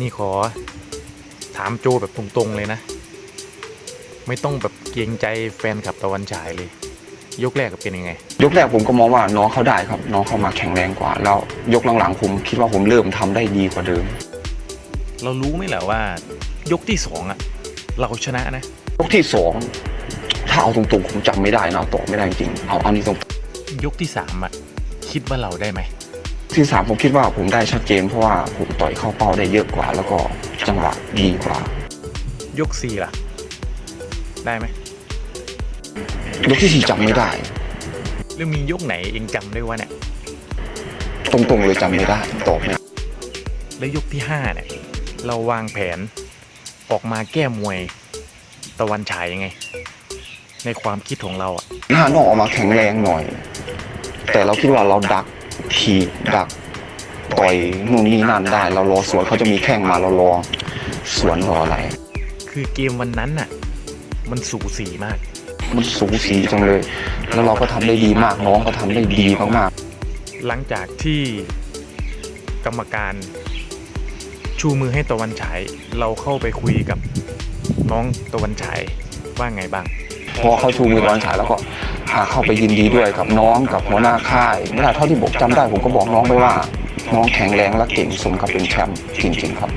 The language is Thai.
นี่ขอถามโจแบบตรงๆเลยนะ ไม่ต้องแบบเกรงใจแฟนขับตะวันฉายเลย ยกแรกเป็นยังไง ยกแรกผมก็มองว่าน้องเขาได้ครับ น้องเขามาแข็งแรงกว่า แล้วยกหลังๆผมคิดว่าผมเริ่มทำได้ดีกว่าเดิม เรารู้ไหมแหละว่ายกที่สองอะเราชนะนะ ยกที่สองถ้าเอาตรงๆผมจำไม่ได้นะตอบไม่ได้จริงเอาเอานี้ตรงยกที่สามอะคิดว่าเราได้ไหม ที่สามผมคิดว่าผมได้ชัดเจนเพราะว่าผมต่อยเข้าเป้าได้เยอะกว่า แล้วก็จังหวะดีกว่า ยกสี่ล่ะ ได้ไหมยกที่สี่จำไม่ได้แล้วมียกไหนเองจำได้วะเนี่ย ตรงๆเลยจำไม่ได้ตอบไม่ได้แล้วยกที่ห้าเนี่ย เราวางแผนออกมาแก้มวยตะวันฉายยังไง ในความคิดของเราอะหน้าน้องออกมาแข็งแรงหน่อย แต่เราคิดว่าเราดัก ทีบดักต่อยนู่นนี่นั่นได้ เรารอสวนเขาจะมีแข้งมาเรารอสวนรออะไร คือเกมวันนั้นน่ะ มันสูสีมาก มันสูสีจังเลย แล้วเราก็ทำได้ดีมากน้องก็ทำได้ดีมากหลังจากที่กรรมการชูมือให้ตะวันฉาย เราเข้าไปคุยกับน้องตะวันฉายว่าไงบ้างๆ พอเขาชูมือตอนฉายแล้วก็พาเข้าไปยินดีด้วยกับน้องกับหัวหน้าค่ายเมื่อเท่าที่ผมจำได้ผมก็บอกน้องไปว่า น้องแข็งแรงและเก่งสมกับเป็นแชมป์จริงๆครับ